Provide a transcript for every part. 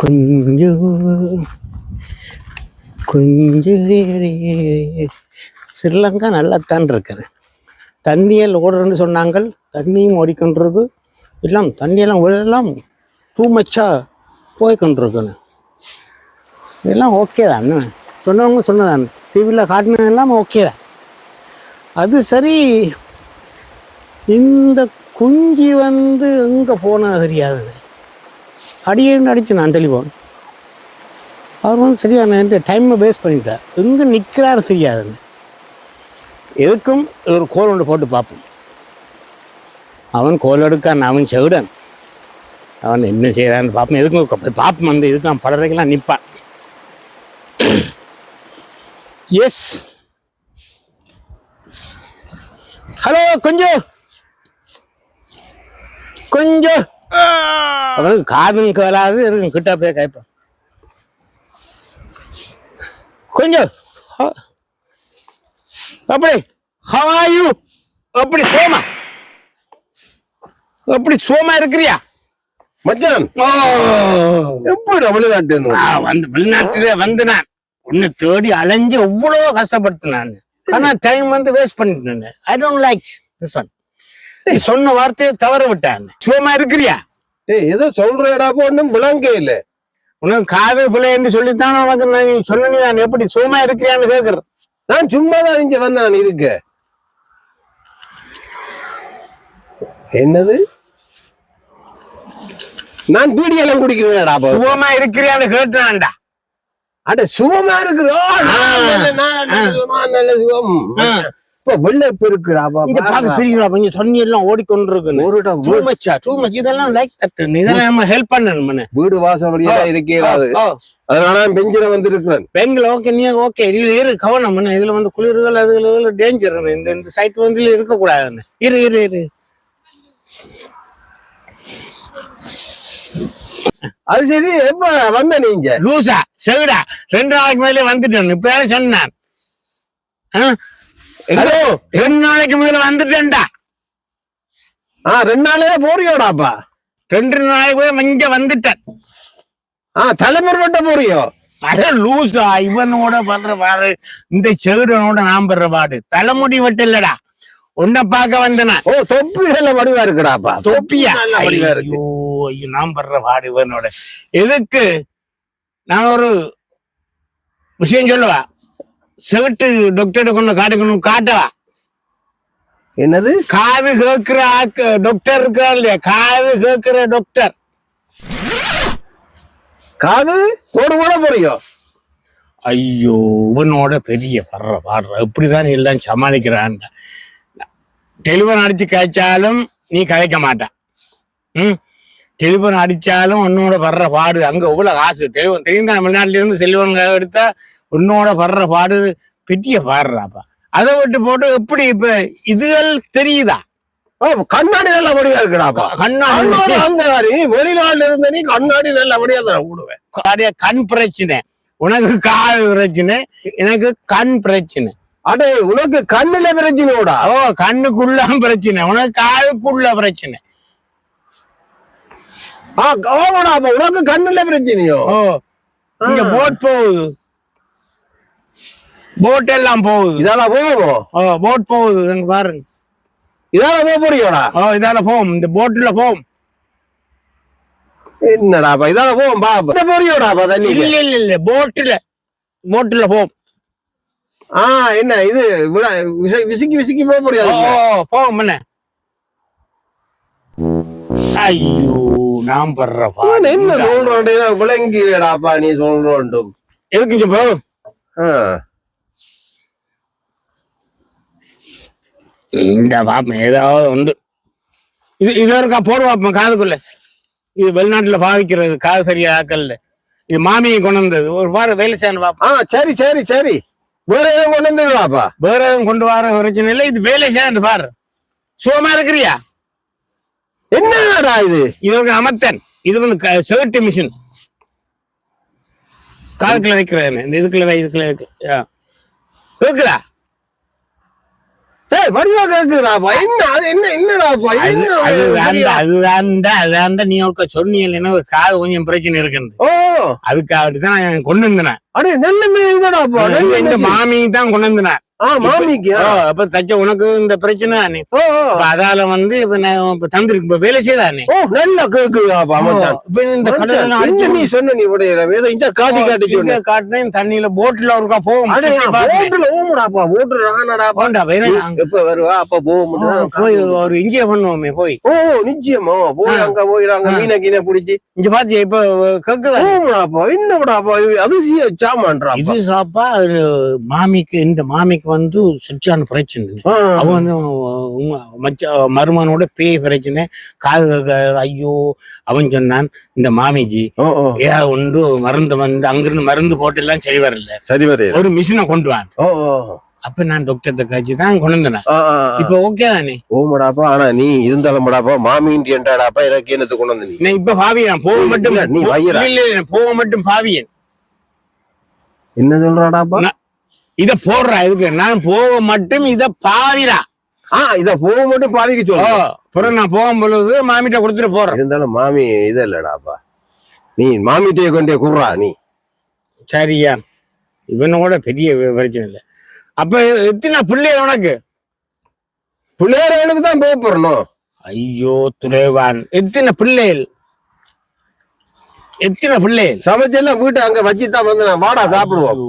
குஞ்சு குஞ்சு ஸ்ரீலங்கா நல்லாத்தான் இருக்குது தண்ணியில் ஓடுறன்னு சொன்னாங்கள் தண்ணியும் ஓடிக்கொண்டிருக்கு எல்லாம் தண்ணியெல்லாம் எல்லாம் டூ மச்சாக போய்கொண்டிருக்குன்னு இதெல்லாம் ஓகே தான் சொன்னவங்க சொன்னதான் டிவியில் காட்டினதெல்லாம் ஓகே தான் அது சரி இந்த குஞ்சு வந்து எங்கே போனது தெரியாது அடியேன்னு அடிச்சு நான் டெலிஃபோன் அவர் வந்து சரியான டைமை வேஸ்ட் பண்ணிட்டார். எங்கே நிற்கிறாரு தெரியாதுன்னு எதுக்கும் ஒரு கோல் ஒன்று போட்டு பார்ப்போம். அவன் கோல் எடுக்கான் அவன் செவிடன். அவன் என்ன செய்கிறான்னு பார்ப்போம். எதுக்கும் பார்ப்போம் வந்து இதுக்கு அவன் படுறதுக்கெல்லாம் நிற்பான் எஸ் ஹலோ கொஞ்சம். கொஞ்சம். அவனுக்கு காதும் கேளாது எதுவும் கிட்ட போய் கேட்பான். கொஞ்சம். அப்படி. ஹவாயு அப்படி சோமா. அப்படி சோமா இருக்கிறியா? மச்சான். எப்படி ஆ, வந்து வெளிநாட்டுல வந்து நான். உன்னை தேடி அலைஞ்சு எவ்வளோ கஷ்டப்படுத்தினான் ஆனா டைம் வந்து வேஸ்ட் பண்ணிட்டேன் I don't like this one சொன்ன வார்த்தையை தவற விட்டான் சும்மா இருக்கிறியா ஏதோ சொல்றடா ஒண்ணும் விளங்க இல்ல உனக்கு காது பிள்ளைன்னு சொல்லித்தான் உனக்கு நான் நீ சொன்ன நான் எப்படி சும்மா இருக்கிறியான்னு கேக்குறேன் நான் சும்மா தான் இங்க வந்தேன் இருக்க என்னது நான் பீடியெல்லாம் குடிக்கிறேன்டா சுகமா இருக்கிறியான்னு கேட்டான்டா அட சுகமா இருக்கிறோம் நல்ல சுகம் இப்ப வெள்ள பெருக்குடா இங்க பாக்க தெரியுங்களா கொஞ்சம் தண்ணி எல்லாம் ஓடிக்கொண்டிருக்குன்னு. ஒரு டூ மச்சா டூ மச் இதெல்லாம் லைக் இதெல்லாம் நம்ம ஹெல்ப் பண்ணணும் வீடு வாசப்படியா இருக்கிறாது அதனால பெஞ்சில வந்து இருக்கிறேன் பெண்கள் ஓகே நீ ஓகே இதுல இரு கவனம் இதுல வந்து குளிர்கள் அதுல டேஞ்சர் இந்த இந்த சைட் வந்து இருக்கக்கூடாதுன்னு. இரு இரு இரு. அது சரி எப்ப வந்த நீங்க லூசா செவிடா. ரெண்டு நாளைக்கு மேலே வந்துட்டேன் இப்ப சொன்னான்? ஹலோ ரெண்டு நாளைக்கு மேல வந்துட்டேன்டா. ஆ ரெண்டு நாளே போறியோடாப்பா? ரெண்டு நாளைக்கு இங்க வந்துட்டேன். ஆ தலைமுறை வெட்ட போறியோ? அட லூசா இவனோட படுற பாடு. இந்த செவிடனோட நான் படுற பாடு. தலைமுடி வெட்டலடா உன்னை பார்க்க வந்தனா? ஓ தொப்பி நல்ல வடிவா இருக்குடாப்பா. தொப்பியா? ஐயோ நான் படுற பாடு இவனோட. எதுக்கு? நான் ஒரு விஷயம் சொல்லவா? செவிட்டு டாக்டர் கொண்டு காட்டுக்கணும் காட்டவா? என்னது? காது கேட்கிற ஆக்கு டாக்டர் இருக்கிறார் இல்லையா? காது கேட்கிற டாக்டர் காது? தோடு கூட போறியோ ஐயோ இவனோட பெரிய படுற பாடுற இப்படிதான் எல்லாம் சமாளிக்கிறான் டெலிஃபோன் அடிச்சு கழிச்சாலும் நீ கதைக்க மாட்டான் ம்? டெலிஃபோன் அடிச்சாலும் உன்னோட படுற பாடு. அங்க எவ்வளவு காசு? டெலிஃபோன் தெரியும் தமிழ்நாட்டுல இருந்து செல்வன் எடுத்தா உன்னோட படுற பாடு பெரிய பாடுறாப்பா. அதை விட்டு போட்டு எப்படி இப்ப இதுகள் தெரியுதா? கண்ணாடி நல்ல வடிவா இருக்குடாப்பா. கண்ணாடி. அந்த வெளிநாட்டுல இருந்த நீ கண்ணாடி நல்ல வடிவா தர விடுவேன். கண் பிரச்சனை. உனக்கு காது பிரச்சனை எனக்கு கண் பிரச்சனை. அடே உனக்கு கண்ணுல பிரச்சனையோடா ஓ கண்ணுக்குள்ள பிரச்சனை. உனக்கு காதுக்குள்ள பிரச்சனை. ஆ கவனடாப்பா உனக்கு கண்ணுல பிரச்சனையோ? இங்க போட் போகுது. போட் எல்லாம் போகுது. இதால போவோம் ஓ போட் போகுது. அங்க பாருங்க. இதால போக போறியோடா? ஓ இதால போம் இந்த போட்ல போம் என்னடாப்பா இதால போவோம் பாப்பா இந்த போறியோடாப்பா தண்ணி இல்ல இல்ல இல்ல. போட்ல போட்ல போம் ஆ என்ன இது? விசிக்கி விசிக்கி போக ஓ முடியாது போம் என்ன? ஐயோ நான் படுற அவன் பாடு என்ன சொல்றான் விளங்கிடாப்பா நீ சொல்றோண்டு எதுக்கு இங்க போ ஆ. இந்த பாப்பம் ஏதாவது உண்டு. இது இது இருக்கா போடு பாப்போம் காதுக்குள்ள? இது வெளிநாட்டுல பாவிக்கிறது காது சரியா ஆக்கல்ல. இது மாமியை கொண்டு வந்தது. ஒரு வாரம் வேலை செய்யணும் பாப்போம் ஆ சரி சரி சரி. வேற எதுவும் கொண்டு வந்துடுவாப்பா வேற எதுவும் கொண்டு வர பிரச்சனை இல்லை. இது வேலை செய்யணும் பாரு. சுகமா இருக்கிறியா? என்னடா இது? இது ஒரு அமர்த்தன். இது வந்து ஷர்ட் மிஷின் காதுக்குள்ள வைக்கிறது இந்த இதுக்குள்ள இதுக்குள்ள. கேக்குதா? சரி வடிவா கேக்குறாப்பா என்ன அது என்ன என்னடாப்பா? இது அது என்ன அதுதான்டா அதுதான்டா அதுதான்டா நீ ஒருக்க சொன்னீங்கன்னா காது கொஞ்சம் பிரச்சனை இருக்குன்னு ஓ. அதுக்காக தான் நான் கொண்டு வந்தேன். அடே நல்ல மீன் நல்ல இந்த. மாமி தான் கொண்டு வந்தேன். அப்ப தச்ச உனக்கு இந்த பிரச்சனை தானே? அதால வந்து இப்ப நான் இப்ப தந்திருக்கு இப்ப வேலை செய்தானே? நல்லா இப்ப இந்த கடல நீ சொன்ன நீ உடைய இந்த காட்டி காட்டி சொன்ன. காட்டினேன் தண்ணியில போட்ல ஒருக்கா போகும். ஓமுடாப்பா ரானடாப்பா எப்ப வருவா? அப்ப போக முடியும் போய் ஒரு இங்கே பண்ணுவோமே போய். ஓ நிச்சயமா. போய் அங்க போய் அங்க மீனை கீனை பிடிச்சி. இங்க பாத்தியா இப்ப கேக்குதா? ஓமுடாப்பா என்னடாப்பா அதிசய சாமான்றாப்பா? இது சாப்பா மாமிக்கு இந்த மாமிக்கு வந்து சுச்சான பிரச்சனை. ஆ, அவ வந்து மச்ச மருமனோட பேய் பிரச்சனை. காது ஐயோ அவன் சொன்னான் இந்த ஓ ஓ. ஏதாவது ஒன்று மருந்து வந்து அங்கிருந்து மருந்து போட்டு எல்லாம் சரி வரல. சரி வரையா ஒரு மிஷினை கொண்டு ஓ ஓ. அப்ப நான் டாக்டர்கிட்ட காய்ச்சி தான் கொண்டு வந்தேன். ஆ, ஆ, ஆ. இப்ப ஓகே தானே? ஓமடாப்பா ஆனா நீ இருந்தாலும்டாப்பா மாமின்ட்டு என்றாடாப்பா எனக்கு என்னத்து கொண்டு வந்து நீ? நான் இப்ப பாவியன் போக மட்டும் இல்ல, நீ போக மட்டும் பாவியன். என்ன சொல்றாடாப்பா? இத போடுறா இதுக்கு நான் போக மட்டும் இத பாவிரா ஆ இத போக மட்டும் பாவிக்க சொல்லு. பிறகு நான் போகும் பொழுது மாமிட்ட கொடுத்துட்டு போறேன். இருந்தாலும் மாமி இது இல்லடாப்பா. நீ மாமிட்டையே கொண்டே குடுறா நீ. சரியா. இவனோட பெரிய பிரச்சனை இல்லை. அப்ப எத்தனை பிள்ளைகள் உனக்கு? பிள்ளையாரனுக்கு தான் போக போறணும். ஐயோ துறைவான். எத்தனை பிள்ளைகள்? எத்தனை பிள்ளைகள்? சமைச்செல்லாம் வீட்டை அங்க வச்சுதான் வந்து நான் வாடா சாப்பிடுவோம்.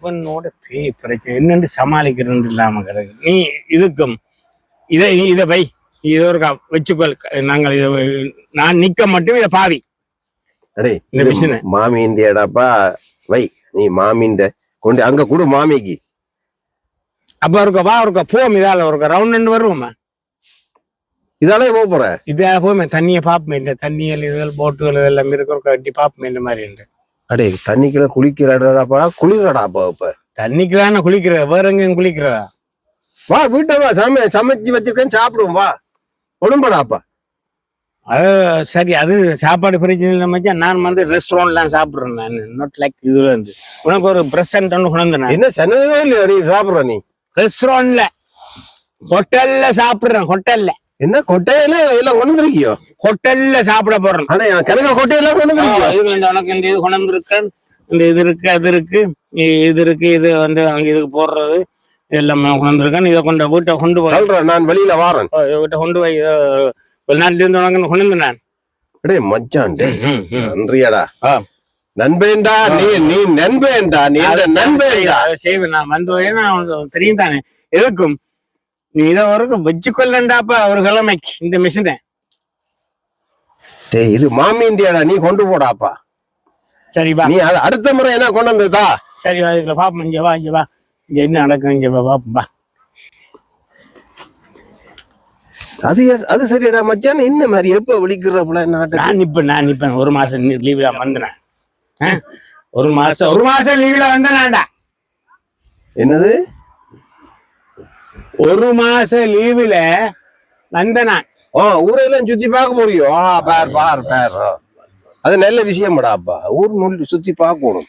இவனோட பெரிய பிரச்சனை என்னன்னு சமாளிக்கிறேன்னு இல்லாம கிடக்கு. நீ இதுக்கும் இதை நீ இதை வை. இதை ஒரு வச்சுக்கொள். நாங்கள் இதை நான் நிக்க மட்டும் இதை பாவி. மிஷினை. மாமின்டேடாப்பா வை நீ மாமின்ட கொண்டு அங்க கொடு மாமிக்கு. அப்ப ஒருக்க வா ஒருக்க போம் இதால ஒருக்க ரவுண்ட் ரெண்டு வருவோமா? இதாலே போக போற? இதால போமே தண்ணியை பாப்பமே. தண்ணியல் இதுகள் போட்டுகள் இதெல்லாம் இருக்க. கட்டி பாப்பமே. இந்த மாதிரி அடே தண்ணிக்குள்ள குளிக்கிறாடாப்பா குளிரடாப்பா இப்ப. தண்ணிக்குதானே குளிக்கிறதா வேற எங்கேயும் குளிக்கிறதா வா வீட்டை வா சமை சமைச்சு வச்சிருக்கேன் சாப்பிடுவோம் வா. உடம்படாப்பா அது சரி அது சாப்பாடு பிரச்சனை இல்லை மச்சான். நான் வந்து ரெஸ்டாரண்ட்லாம் சாப்பிடுறேன் நான். நாட் லைக் இதுல இருந்து. உனக்கு ஒரு பிரசன்ட் ஒன்று கொண்டு என்ன சனவே இல்லையா நீ சாப்பிடுற நீ? ரெஸ்டாரண்ட்ல ஹோட்டல்ல சாப்பிடுறேன் ஹோட்டல்ல என்ன கொட்டையில எல்லாம் கொண்டு வந்திருக்கியோ? ஹோட்டல்ல சாப்பிட போறேன் ஆனா கொட்டையெல்லாம் கொண்டு இந்த உனக்கு இந்த இது கொண்டு இந்த இது இருக்கு அது இருக்கு. இது இருக்கு இது வந்து அங்க இதுக்கு போடுறது. எல்லாமே கொண்டு வந்திருக்கேன் இதை கொண்டு வீட்டை கொண்டு போய் நான் வெளியில வாரேன். வீட்டை கொண்டு போய் வெளிநாட்டுல இருந்து உனக்கு கொண்டு நான். அடே மச்சான் டே. நன்றியாடா. நண்பேண்டா நீ நீ நண்பேண்டா நீ நண்பேண்டா. அதை செய்வேன் நான் வந்து உனக்கு தெரியும் தானே எதுக்கும்? நீ இதை வரைக்கும் வச்சுக்கொள்ளண்டாப்பா ஒரு கிழமைக்கு இந்த மிஷினை டேய் இது மாமி இந்தியாடா நீ கொண்டு போடாப்பா. சரி வா. நீ அது அடுத்த முறை என்ன கொண்டு வந்ததா சரி வா இதுல பாப்போம். இங்க வா இங்க வா. இங்க என்ன நடக்கும் இங்க வா பாப்போம் வா. அது அது சரிடா மச்சான். என்ன மாதிரி எப்ப விழிக்கிறப்பல நாட்டுக்கு? நான் நிப்பேன் நான் நிப்பேன் ஒரு மாசம் லீவ்ல வந்தேன்? ஒரு மாசம் ஒரு மாசம் லீவ்ல வந்தேனாண்டா என்னது? ஒரு மாசம் லீவுல வந்தேனா ஓ ஊரெல்லாம் சுத்தி பார்க்க முடியும். ஆ பார் பார் பார். ஆ. அது நல்ல விஷயம்டா அப்பா. ஊர் நுள்ளி சுத்தி பார்க்கணும்.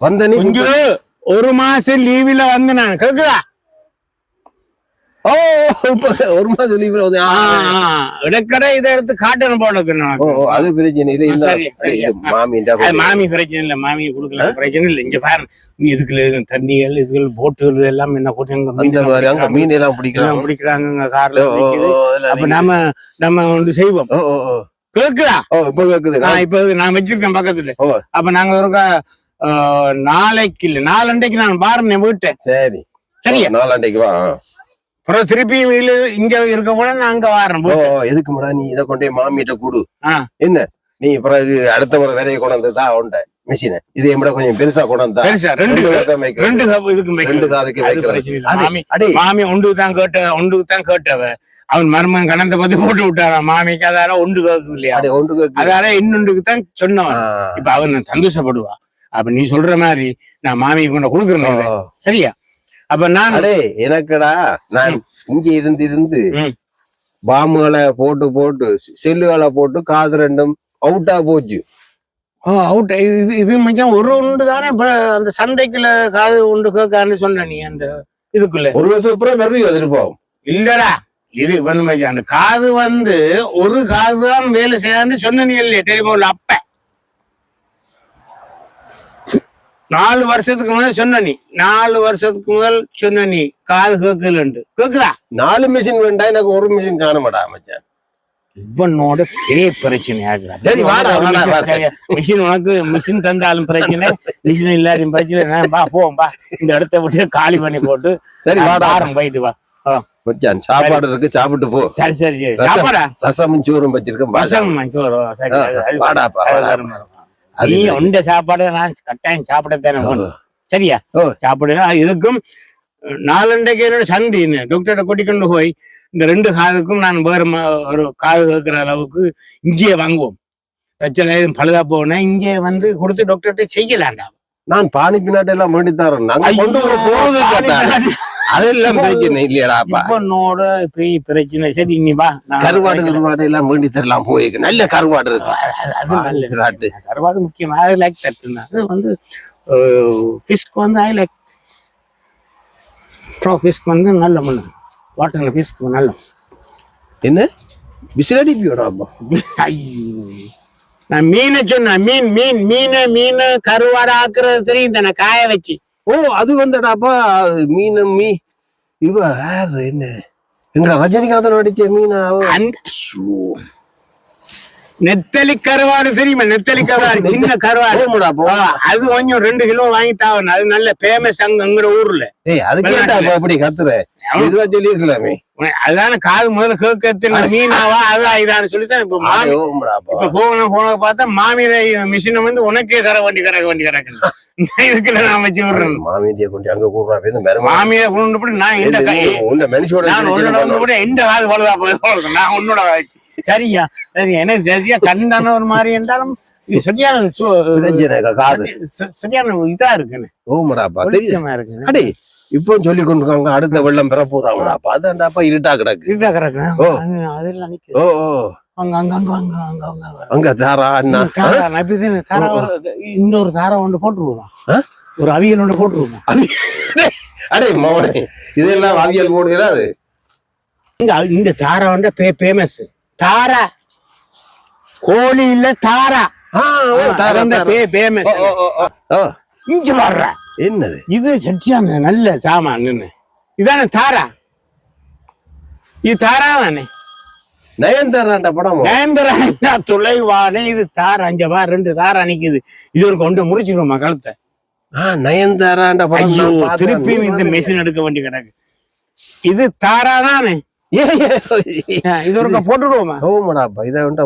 வந்த கொஞ்சம் ஒரு மாசம் லீவுல வந்தேன் கேக்குதா? ஓ இப்ப ஒரு மாதம் லீவ்ல வந்து. இடக்கடை இதை எடுத்து காட்டணும் போல இருக்கு அது பிரச்சனை இல்லை. இந்த சரி, அது மாமி பிரச்சனை இல்ல மாமி கொடுக்கல பிரச்சனை இல்ல. இங்க பாரு நீ இதுக்குள்ள தண்ணிகள் இதுகள் போட்டுகள் எல்லாம் என்ன இங்க மீன் எல்லாம் பிடிக்கிறாங்க. பிடிக்கிறாங்க கார்ல அப்ப நாம நம்ம ஒன்று செய்வோம். கேக்குதா? இப்ப கேக்குது. நான் இப்ப நான் வச்சிருக்கேன் பக்கத்துல. அப்ப நாங்க ஆ, நாளைக்கு இல்ல நாலண்டைக்கு நான் பாருங்க வீட்டை. சரி. சரியா? நாலாண்டைக்கு வா. அப்புறம் திருப்பி வீடு இங்க இருக்க கூட நான் அங்க வாரேன். ஓ எதுக்கு முறை நீ இதை கொண்டே மாமிட்ட கொடு. என்ன? நீ பிறகு அடுத்த முறை வேலையை கொண்டு வந்ததா உண்ட? மிஷினை இதே விட கொஞ்சம் பெருசா கொண்டு வந்தா. பெருசா ரெண்டு இதுக்கு ரெண்டு. காதுக்கு மாமி அடே. மாமி ஒன்று தான் கேட்ட ஒன்று தான் கேட்டவ. அவன் மருமகன் கணத்தை பத்தி போட்டு விட்டாராம் மாமிக்கு அதால ஒன்று கேட்கும் இல்லையா ஒன்று கேக்கு அதால இன்னொன்றுக்கு தான் சொன்னவன். இப்ப அவன் சந்தோஷப்படுவா அப்ப நீ சொல்ற மாதிரி நான் மாமிக்கு கொண்டு கொடுக்குறேன். சரியா? அப்ப நான் அடே எனக்குடா நான் இங்க இருந்து இருந்து ம். பாம்புகளை போட்டு போட்டு செல்லுகளை போட்டு காது ரெண்டும் அவுட்டா போச்சு. அவுட் இது இது மச்சான் ஒரு உண்டு தானே? இப்ப அந்த சந்தைக்குள்ள காது உண்டு கேட்கான்னு சொன்ன நீ அந்த இதுக்குள்ள. ஒரு வருஷம் அப்புறம் வெறும் எதிர்ப்போம் இல்லடா இது இவன் மச்சான். அந்த காது வந்து ஒரு காது தான் வேலை செய்யாதுன்னு சொன்ன நீ இல்லையா டெலிபோன்ல அப்ப. நாலு வருஷத்துக்கு முதல் சொன்ன நீ. நாலு வருஷத்துக்கு முதல் சொன்ன நீ. காது கேட்கலண்டு. கேக்குதா? நாலு மிஷின் வேண்டாம் எனக்கு ஒரு மிஷின் காண மாட்டா மச்சான். இவனோட பெரிய பிரச்சனை ஆகுது. மிஷின் உனக்கு மிஷின் தந்தாலும் பிரச்சனை. மிஷின் இல்லாத பிரச்சனை. பா போவோம் பா இந்த இடத்த விட்டு காலி பண்ணி போட்டு சரி வாடா. வாரம் போயிட்டு வா. மச்சான் சாப்பாடு இருக்கு சாப்பிட்டு போ. சரி சரி சரி. ரசம். சோறும் வச்சிருக்கேன். ரசம் சரி அது- வாடாப்பா, அது உண்ட சாப்பாடு நான் கட்டாயம் சாப்பிடத்தானே. சரியா? ஓ. சாப்பிடு இதுக்கும் நாலண்டைக்கு என்னோட சந்தின்னு டாக்டரை கூட்டிக்கொண்டு போய் இந்த ரெண்டு காதுக்கும் நான் வேற ஒரு காது கேட்கிற அளவுக்கு இங்கேயே வாங்குவோம். பிரச்சனை எதுவும் பழுதா போனா இங்கே வந்து கொடுத்து டாக்டர்கிட்ட செய்யலாண்டா நான் பானி பின்னாடி எல்லாம் வேண்டி தரேன் நாங்க கொண்டு வர போறது அதெல்லாம் பிரச்சனை இல்லையாடாப்பா இப்பனோட பெரிய பிரச்சனை சரி நீ வா கருவாடு கருவாடு எல்லாம் வேண்டி தரலாம் போய். நல்ல கருவாடு இருக்கு. அது-. கருவாடு முக்கியம். ஐ லைக் தட் அது வந்து ஃபிஷ்க்கு வந்து ஐ லைக் ட்ரோ ஃபிஷ்க்கு வந்து நல்ல மண் வாட்டர்ல ஃபிஷ்க்கு நல்ல என்ன? விசிலடிப்பியோடாப்பா ஐயோ. நான் மீனை சொன்னேன். மீன் மீன் மீனை மீன் கருவாடு ஆக்குறது சரி தானே காய வச்சு. ஓ அது வந்துடாப்பா மீன் மீ. இவ யாரு என்ன? எங்க ரஜினிகாந்தன் நடிச்ச மீனா? அந்த. நெத்தலி கருவாடு தெரியுமா? நெத்தலி கருவாடு சின்ன கருவாடு. அது கொஞ்சம் ரெண்டு கிலோ வாங்கி தாவணும். அது நல்ல ஃபேமஸ் அங்க அங்கட ஊர்ல. ஏய் அது கேட்டாப்பா அப்படி கத்துற? இதுவா சொல்லிருக்கலாமே அதுதானே காது முதல்ல கேட்கறது மீனாவா அதான் இதான்னு சொல்லித்தான் இப்ப மாமி இப்ப போகணும் போன பார்த்தா மாமியில மிஷினை வந்து உனக்கே தர வண்டி கிடக்க வண்டி கிடக்கு இதுக்குள்ள நான் வச்சு விடுறேன். மாமியை கொண்டு அங்க மருமகன்? மாமியை போய் நான் இந்த நான் உன்னோட வந்து கூட எந்த காது பழுதா போய் நான் உன்னோட வச்சு சரியா சரி எனக்கு சரியா கண்டான ஒரு மாதிரி என்றாலும் சரியான சரியான இதா இருக்குன்னு. ஓமுடாப்பா இருக்குன்னு. அடே இப்போ சொல்லி கொண்டு இருக்காங்க அடுத்த வெள்ளம் பெற போதாங்கடாப்பா அதான்டாப்பா இருட்டா கிடக்கு. இதா கிடக்கு ஓ. அது- அதெல்லாம் ஓ ஓ. அங்க அங்க அங்க அங்க அங்க அங்க அங்க. தாரா அண்ணா? இந்த ஒரு தாரா ஒன்று போட்டுருவோம்? ஒரு அவியல் ஒன்று போட்டுருவோம்? அடே, மோனே இதெல்லாம் அவியல் போடுகிறாது இங்க இந்த தாரா வந்து பே ஃபேமஸ் தாரா. கோழி இல்ல தாரா தாரா, அந்த தாரா. பே ஃபேமஸ் ஓ, ஓ, ஓ, ஓ. இங்க வர்ற. என்னது? இது சட்டியான நல்ல சாமான் நின்னு இதானே தாரா? இது தாரா தானே நயன்தாராண்ட படம்? நேந்திரா துளைவானே. இது தாரா அங்க வா ரெண்டு தாரா நிக்குது. இது ஒரு கொண்டு முடிச்சிடுவோமா கழுத்தை? ஆ நயன்தாராண்ட படம். திருப்பியும் இந்த மெஷின் எடுக்க வேண்டி கிடக்கு. இது தாரா தானே இது ஒரு போட்டுடுவோமா? ஓமடாப்பா இதை. முட்டை,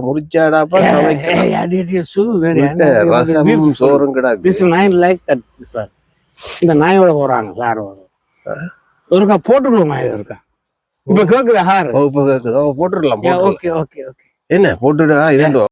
ரசமும் சோறும் கிடாக்கு. This one, இந்த நாயோட போறாங்க வரும் ஒருக்கா போட்டுடுவோமா இது ஒருக்கா? இப்ப கேக்குதா ஹார் இப்ப கேக்குது. போட்டுடலாம். Okay okay okay. என்ன போட்டுடா இதோ